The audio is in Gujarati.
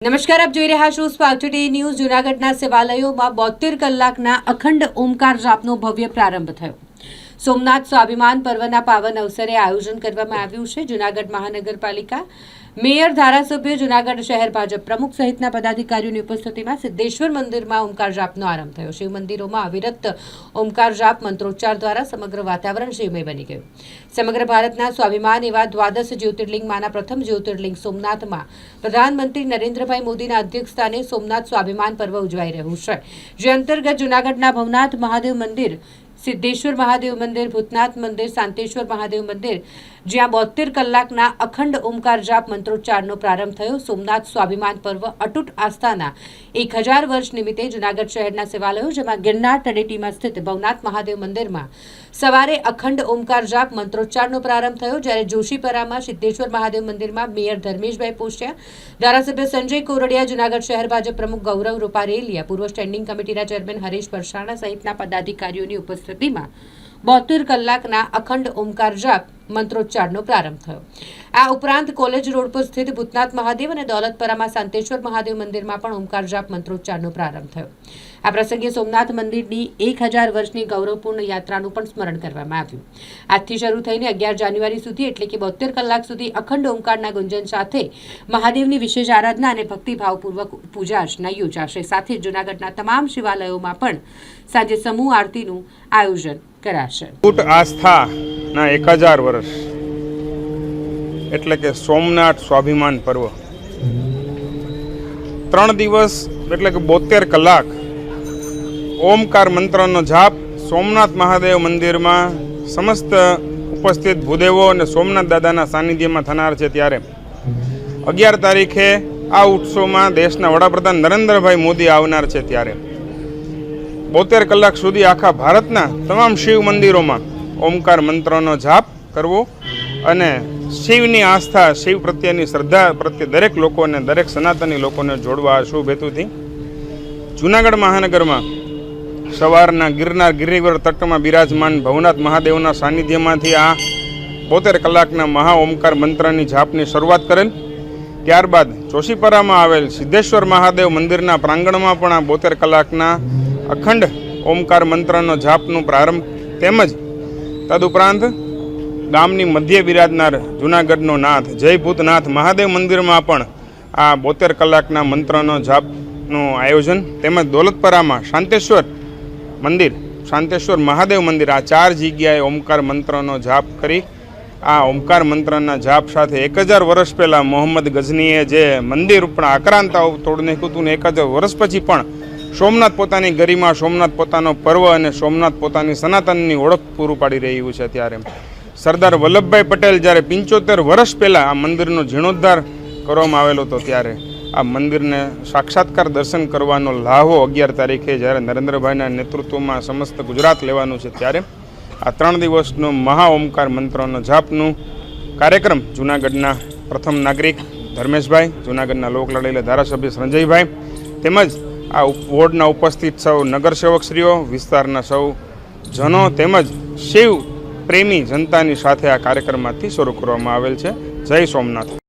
નમસ્કાર, આપ જોઈ રહ્યા છો સ્પાર્ક ટુડે ન્યૂઝ જૂનાગઢના સેવાલયોમાં બોતેર કલાકના અખંડ ઓમકાર જાપનો ભવ્ય પ્રારંભ થયો. સોમનાથ સ્વાભિમાન પર્વના પાવન અવસરે આયોજન કરવામાં આવ્યું છે. જૂનાગઢ મહાનગરપાલિકા મેયર, ધારાસભ્ય, જૂનાગઢ શહેર ભાજપ પ્રમુખ સહિતના પદાધિકારીઓની ઉપસ્થિતિમાં સિદ્ધેશ્વર મંદિરમાં ઓમકાર જાપનો આરંભ થયો. શિવ મંદિરોમાં અવિરત ઓમકાર જાપ મંત્રોચ્ચાર દ્વારા સમગ્ર વાતાવરણ શિવમય બની ગયું. સમગ્ર ભારતના સ્વાભિમાન એવા દ્વાદશ જ્યોતિર્લિંગમાંના પ્રથમ જ્યોતિર્લિંગ સોમનાથમાં પ્રધાનમંત્રી નરેન્દ્રભાઈ મોદીના અધ્યક્ષસ્થાને સોમનાથ સ્વાભિમાન પર્વ ઉજવાઈ રહ્યું છે. જે અંતર્ગત જૂનાગઢના ભવનાથ મહાદેવ મંદિર સિદ્ધેશ્વર મહાદેવ મંદિર, ભૂતનાથ મંદિર, શાંતેશ્વર મહાદેવ મંદિર, જ્યાં બોતેર કલાકના અખંડ ઓમકાર જાપ મંત્રોચ્ચારનો પ્રારંભ થયો. સોમનાથ સ્વાભિમાન પર્વ અતૂટ આસ્થાના એક હજાર વર્ષ નિમિત્તે જૂનાગઢ શહેરના સેવાલયો જેમાં ગિરનાર તળેટીમાં સ્થિત ભવનાથ મહાદેવ મંદિરમાં સવારે અખંડ ઓમકાર જાપ મંત્રોચ્ચારનો પ્રારંભ થયો, જ્યારે જોશીપરામાં સિદ્ધેશ્વર મહાદેવ મંદિરમાં મેયર ધર્મેશભાઈ પોસ્ટિયા ધારાસભ્ય સંજય કોરડિયા, જૂનાગઢ શહેર ભાજપ પ્રમુખ ગૌરવ રૂપારેલિયા, પૂર્વ સ્ટેન્ડિંગ કમિટીના ચેરમેન હરીશ પરસાણા સહિતના પદાધિકારીઓની ઉપસ્થિતિમાં બોતેર કલાકના અખંડ ઓમકાર જાપ મંત્રોચ્ચારનો પ્રારંભ થયો. આ ઉપરાંત કોલેજ રોડ પર સ્થિત ભૂતનાથ મહાદેવ અને દોલતપરામાં શાંતેશ્વર મહાદેવ મંદિરમાં પણ ઓમકાર જાપ મંત્રોચ્ચારનો પ્રારંભ થયો. આ પ્રસંગે સોમનાથ મંદિરની એક હજાર વર્ષની ગૌરવપૂર્ણ યાત્રાનું પણ સ્મરણ કરવામાં આવ્યું. આજથી શરૂ થઈને અગિયાર જાન્યુઆરી સુધી એટલે કે બોતેર કલાક સુધી અખંડ ઓમકારના ગુંજન સાથે મહાદેવની વિશેષ આરાધના અને ભક્તિભાવપૂર્વક પૂજા અર્ચના યોજાશે. સાથે જૂનાગઢના તમામ શિવાલયોમાં પણ સાંજે સમૂહ આરતીનું આયોજન કરાશે. અતૂટ આસ્થાના એક હજાર વર્ષ. એટલે કે સોમનાથ સ્વાભિમાન પર્વ. ત્રણ દિવસ એટલે કે બોતેર કલાક ઓમકાર મંત્રનો જાપ સોમનાથ મહાદેવ મંદિરમાં સમસ્ત ઉપસ્થિત ભૂદેવો અને સોમનાથ દાદાના સાનિધ્યમાં થનાર છે ત્યારે. અગિયાર તારીખે આ ઉત્સવમાં દેશના વડાપ્રધાન નરેન્દ્રભાઈ મોદી આવનાર છે ત્યારે. બોતેર કલાક સુધી આખા ભારતના તમામ શિવ મંદિરોમાં ઓમકાર મંત્રનો જાપ કરવો અને શિવની આસ્થા, શિવ પ્રત્યેની શ્રદ્ધા પ્રત્યે દરેક લોકોને, દરેક સનાતની લોકોને જોડવા આ શુભ હેતુથી જૂનાગઢ મહાનગરમાં સવારના ગિરનાર ગિરિવર તટમાં બિરાજમાન ભવનાથ મહાદેવના સાનિધ્યમાંથી આ બોતેર કલાકના મહા ઓમકાર મંત્રની જાપની શરૂઆત કરેલ. ત્યારબાદ ચોસીપરામાં આવેલ સિદ્ધેશ્વર મહાદેવ મંદિરના પ્રાંગણમાં પણ આ બોતેર કલાકના અખંડ ઓમકાર મંત્રનો જાપનો પ્રારંભ તેમજ તદુપરાંત ગામની મધ્ય બિરાજનાર જૂનાગઢનો નાથ જય ભૂતનાથ મહાદેવ મંદિરમાં પણ આ બોતેર કલાકના મંત્રનો જાપનું આયોજન તેમજ દોલતપરામાં શાંતેશ્વર મંદિર, શાંતેશ્વર મહાદેવ મંદિર, આ ચાર જગ્યાએ ઓમકાર મંત્રનો જાપ કરી આ ઓમકાર મંત્રના જાપ સાથે એક હજાર વર્ષ પહેલાં મોહમ્મદ ગઝનીએ જે મંદિર ઉપર આક્રાંતાઓ તોડી નાખ્યું ને એક હજાર વર્ષ પછી પણ સોમનાથ પોતાની ગરિમા, સોમનાથ પોતાનો પર્વ અને સોમનાથ પોતાની સનાતનની ઓળખ પૂરું પાડી રહ્યું છે ત્યારે સરદાર વલ્લભભાઈ પટેલ જ્યારે પંચોતેર વર્ષ પહેલાં આ મંદિરનો જીર્ણોદ્ધાર કરવામાં આવેલો હતો ત્યારે, આ મંદિરને સાક્ષાત્કાર દર્શન કરવાનો લાહો અગિયાર તારીખે જ્યારે નરેન્દ્રભાઈના નેતૃત્વમાં સમસ્ત ગુજરાત લેવાનું છે ત્યારે, આ ત્રણ દિવસનો મહા ઓમકાર મંત્રનો જાપનું કાર્યક્રમ જૂનાગઢના પ્રથમ નાગરિક ધર્મેશભાઈ, જૂનાગઢના લોકલાડીલા ધારાસભ્ય સંજયભાઈ, તેમજ આ વોર્ડના ઉપસ્થિત સૌ નગરસેવકશ્રીઓ, વિસ્તારના સૌ જનો તેમજ શિવ પ્રેમી જનતાની સાથે આ કાર્યક્રમમાંથી શરૂ કરવામાં આવેલ છે. જય સોમનાથ.